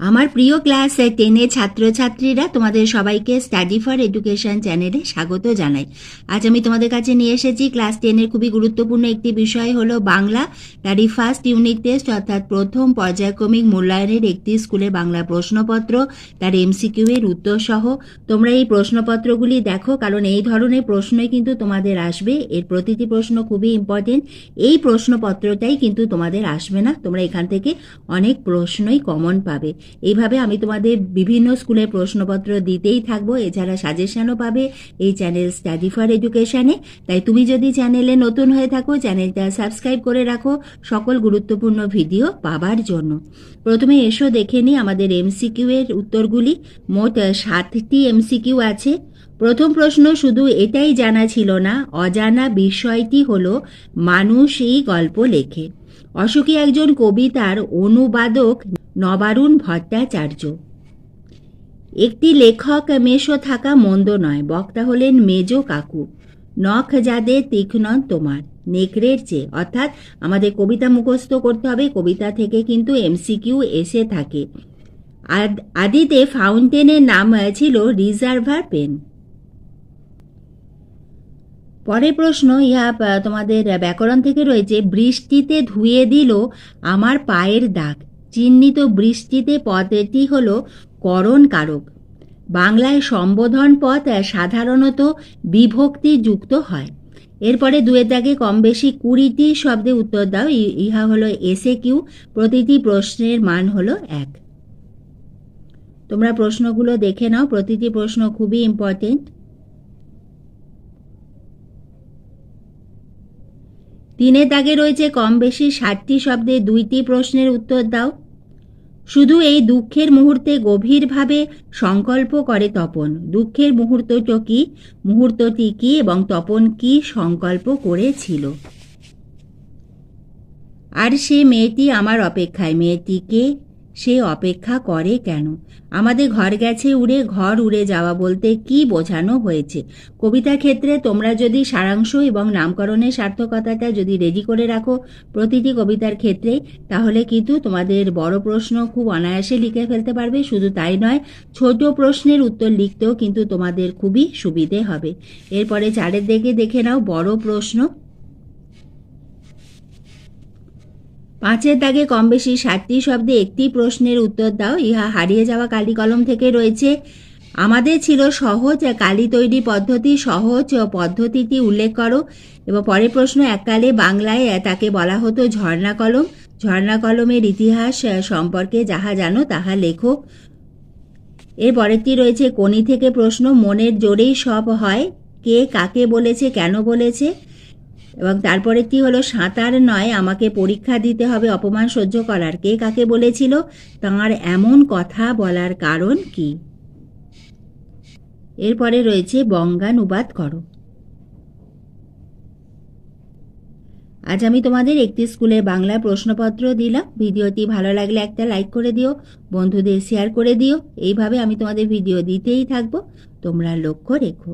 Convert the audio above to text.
আমার প্রিয় ক্লাস টেনের ছাত্রছাত্রীরা তোমাদের সবাইকে স্টাডি ফর এডুকেশন চ্যানেলে স্বাগত জানাই। আজ আমি তোমাদের কাছে নিয়ে এসেছি ক্লাস টেনের খুবই গুরুত্বপূর্ণ একটি বিষয় হলো বাংলা। তারই ফার্স্ট ইউনিট টেস্ট অর্থাৎ প্রথম পর্যায়ক্রমিক মূল্যায়নের একটি স্কুলে বাংলা প্রশ্নপত্র, তার এমসিকিউ এর উত্তর সহ। তোমরা এই প্রশ্নপত্রগুলি দেখো, কারণ এই ধরনের প্রশ্নই কিন্তু তোমাদের আসবে। এর প্রতিটি প্রশ্ন খুবই ইম্পর্টেন্ট এই প্রশ্নপত্রটাই কিন্তু তোমাদের আসবে না। তোমরা এখান থেকে অনেক প্রশ্নই কমন পাবে। এইভাবে আমি তোমাদের বিভিন্ন স্কুলের প্রশ্নপত্র দিতেই থাকব। এছাড়া সাজেশনও পাবে এই চ্যানেল স্টাডি ফর এডুকেশনে তাই তুমি যদি চ্যানেলে নতুন হয়ে থাকো চ্যানেলটা সাবস্ক্রাইব করে রাখো। সকল গুরুত্বপূর্ণ ভিডিও পাবার জন্য। প্রথমে এসো দেখে নিই আমাদের এমসিকিউ এর উত্তরগুলি। মোট সাতটি এমসিকিউ আছে। প্রথম প্রশ্ন, শুধু এটাই জানা ছিল না, অজানা বিষয়টি হলো, মানুষ এই গল্প লেখে। অশোকী একজন কবিতার অনুবাদক নবারুণ ভট্টাচার্য। একটি লেখক মেশো থাকা মন্দ নয়, বক্তা হলেন মেজ কাকু। নখ যাদের তীক্ষ্ণ তোমার, নেকড়ের চেয়ে। অর্থাৎ আমাদের কবিতা মুখস্থ করতে হবে, কবিতা থেকে কিন্তু এমসিকিউ এসে থাকে। আদ- আদিতে ফাউন্টেনের নাম ছিল রিজার্ভার পেন। পরের প্রশ্ন, ইহা তোমাদের ব্যাকরণ থেকে রয়েছে, বৃষ্টিতে ধুয়ে দিল আমার পায়ের দাগ। চিহ্নিত বৃষ্টিতে পদটি হল করণ কারক বাংলায় সম্বোধন পদ সাধারণত বিভক্তি যুক্ত হয়। এরপরে দুয়ের দাগে কম বেশি কুড়িটি শব্দে উত্তর দাও ইহা হলো এসে কিউ প্রতিটি প্রশ্নের মান হলো এক। তোমরা প্রশ্নগুলো দেখে নাও, প্রতিটি প্রশ্ন খুবই ইম্পর্টেন্ট তিনের দাগে রয়েছে কম বেশি ষাটটি শব্দে দুইটি প্রশ্নের উত্তর দাও। শুধু এই দুঃখের মুহূর্তে গভীরভাবে সংকল্প করে তপন। দুঃখের মুহূর্তটি কি? মুহূর্তটি কি এবং তপন কি সংকল্প করেছিল? আর সে মেয়েটি আমার অপেক্ষায়। মেয়েটিকে সে অপেক্ষা করে কেন? আমাদের ঘর গেছে উড়ে, ঘর উড়ে যাওয়া বলতে কি বোঝানো হয়েছে? কবিতা ক্ষেত্রে তোমরা যদি সারাংশ এবং নামকরণের সার্থকতাটা যদি রেডি করে রাখো প্রতিটি কবিতার ক্ষেত্রে, তাহলে কিন্তু তোমাদের বড় প্রশ্ন খুব অনায়াসে লিখে ফেলতে পারবে। শুধু তাই নয়, ছোট প্রশ্নের উত্তর লিখতেও কিন্তু তোমাদের খুবই সুবিধে হবে। এরপরে চারের দিকে দেখে নাও বড় প্রশ্ন। পাঁচের দাগে কম বেশি সাতটি শব্দে একটি প্রশ্নের উত্তর দাও, ইহা হারিয়ে যাওয়া কালি কলম থেকে রয়েছে। আমাদের ছিল সহজ কালি তৈরি পদ্ধতি, সহজ পদ্ধতিটি উল্লেখ করো। এবং পরের প্রশ্ন, এককালে বাংলায় তাকে বলা হতো ঝর্ণা কলম। ঝর্ণা কলমের ইতিহাস সম্পর্কে যাহা জানো তাহা লেখো। এর পরেরটি রয়েছে কোনি থেকে প্রশ্ন, মনের জোরেই সব হয়। কে কাকে বলেছে, কেন বলেছে? এবং তারপরেরটি হলো? সাঁতার নয় আমাকে পরীক্ষা দিতে হবে অপমান সহ্য করার। কে কাকে বলেছিল? তাঁর এমন কথা বলার কারণ কি? এরপরে রয়েছে বঙ্গানুবাদ করো। আজ আমি তোমাদের একটি স্কুলে বাংলা প্রশ্নপত্র দিলাম। ভিডিওটি ভালো লাগলে একটা লাইক করে দিও, বন্ধুদের শেয়ার করে দিও। এইভাবে আমি তোমাদের ভিডিও দিতেই থাকব। তোমরা লক্ষ্য রেখো।